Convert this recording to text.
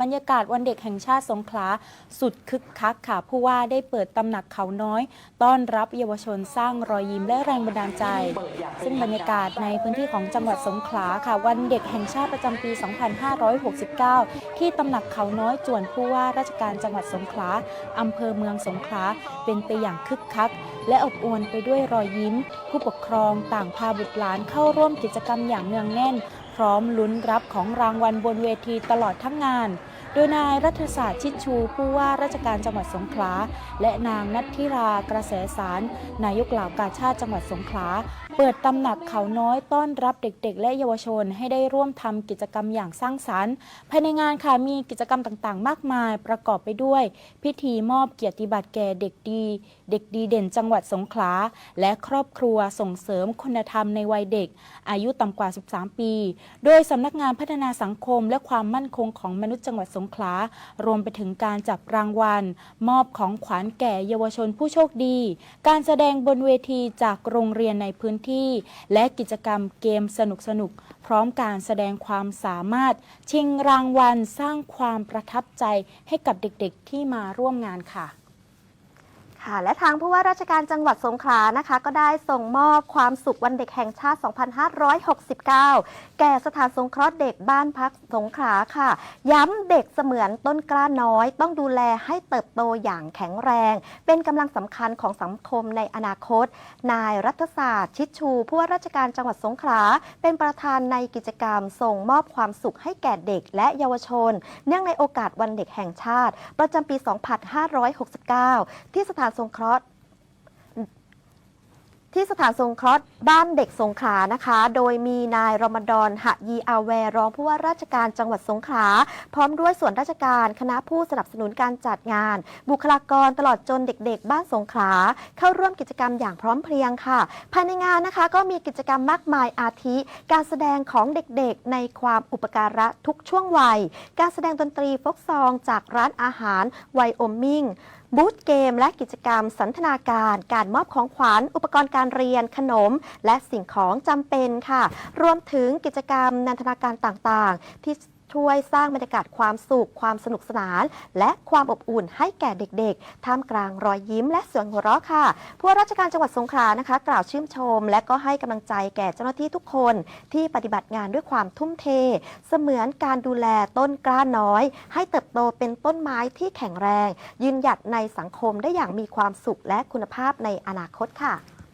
บรรยากาศวันเด็กแห่งชาติสงขลาสุดคึกคักค่ะ ผู้ว่าได้เปิดตำหนักเขาน้อย ต้อนรับเยาวชนสร้างรอยยิ้มและแรงบันดาลใจ ซึ่งบรรยากาศในพื้นที่ของจังหวัดสงขลาค่ะ วันเด็กแห่งชาติประจำปี 2569 ที่ตำหนักเขาน้อยจวนผู้ว่าราชการจังหวัดสงขลาอำเภอเมืองสงขลาเป็นไปอย่างคึกคัก และอบอวลไปด้วยรอยยิ้ม ผู้ปกครองต่างพาบุตรหลานเข้าร่วมกิจกรรมอย่างเนืองแน่น พร้อมลุ้นรับของรางวัลบนเวทีตลอดทั้งงาน โดยนายรัฐศาสตร์ชิดชู ผู้ว่าราชการจังหวัดสงขลา และนางนัทธิรากระแสสาร นายกเหล่ากาชาติจังหวัดสงขลา เปิดตำหนักเขาน้อยต้อนรับเด็กๆ และเยาวชนให้ได้ร่วมทำกิจกรรมอย่างสร้างสรรค์ ภายในงานค่ะมีกิจกรรมต่างๆ มากมายประกอบไปด้วย พิธีมอบเกียรติบัตรแก่เด็กดี เด็กดีเด่นจังหวัดสงขลา และครอบครัวส่งเสริมคุณธรรมในวัยเด็ก อายุต่ำกว่า 13 ปี โดยสำนักงานพัฒนาสังคมและความมั่นคงของมนุษย์จังหวัดสงขลารวมไปถึงการจับรางวัล มอบของขวัญแก่เยาวชนผู้โชคดี การแสดงบนเวทีจากโรงเรียนในพื้นที่ และกิจกรรมเกมสนุกๆพร้อมการแสดงความสามารถ ชิงรางวัลสร้างความประทับใจให้กับเด็กๆที่มาร่วมงานค่ะ ค่ะและทางผู้ว่าราชการจังหวัดสงขลานะคะ ก็ได้ส่งมอบความสุขวันเด็กแห่งชาติ 2569 แก่สถานสงเคราะห์เด็กบ้านพักสงขลาค่ะ ย้ำเด็กเสมือนต้นกล้าน้อย ต้องดูแลให้เติบโตอย่างแข็งแรง เป็นกำลังสำคัญของสังคมในอนาคต นายรัฐศาสตร์ ชิดชู ผู้ว่าราชการจังหวัดสงขลาเป็นประธานในกิจกรรม ส่งมอบความสุขให้แก่เด็กและเยาวชน เนื่องในโอกาสวันเด็กแห่งชาติ ประจำปี 2569 ที่สถานสงเคราะห์ที่สถานสงเคราะห์บ้านเด็กสงขลานะคะ โดยมีนายรมฎอนหะยีอาแวรองผู้ว่าราชการจังหวัดสงขลาพร้อมด้วยส่วนราชการคณะผู้สนับสนุนการจัดงาน บุคลากรตลอดจนเด็กๆ บ้านสงขลาเข้าร่วมกิจกรรมอย่างพร้อมเพรียงค่ะ ภายในงานนะคะก็มีกิจกรรมมากมายอาทิ การแสดงของเด็กๆ ในความอุปการะทุกช่วงวัย การแสดงดนตรีฟกซอง จากร้านอาหารไวโอมิง บูธเกมและกิจกรรมสันทนาการ การมอบของขวัญ อุปกรณ์การเรียนขนม และสิ่งของจำเป็นค่ะ รวมถึงกิจกรรมนันทนาการต่างๆ ที่ ช่วยสร้างบรรยากาศความสุข ความสนุกสนาน และความอบอุ่นให้แก่เด็กๆ ท่ามกลางรอยยิ้มและเสียงหัวเราะค่ะ ผู้ว่าราชการจังหวัดสงขลานะคะ กล่าวชื่นชม และก็ให้กำลังใจแก่เจ้าหน้าที่ทุกคน ที่ปฏิบัติงานด้วยความทุ่มเท เสมือนการดูแลต้นกล้าน้อย ให้เติบโตเป็นต้นไม้ที่แข็งแรง ยืนหยัดในสังคมได้อย่างมีความสุขและคุณภาพในอนาคตค่ะ